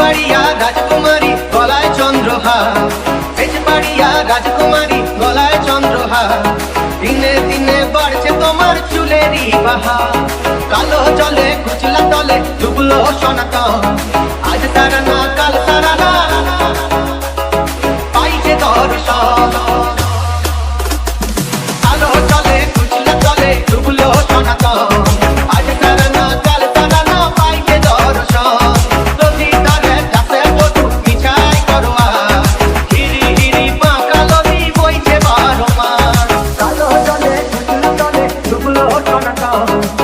পাড়িয়া রাজকুমারী গলায় চন্দ্রহার। বেজ পাড়িয়া রাজকুমারী গলায় চন্দ্রহার। দিনে দিনে বাড়ছে তোমার চুলেরই বাহার। কালো জলে, কুচলা তলে ডুবলো সনাতন। আজ তারা না, কাল তারা না। পাইছে দর্শন কালো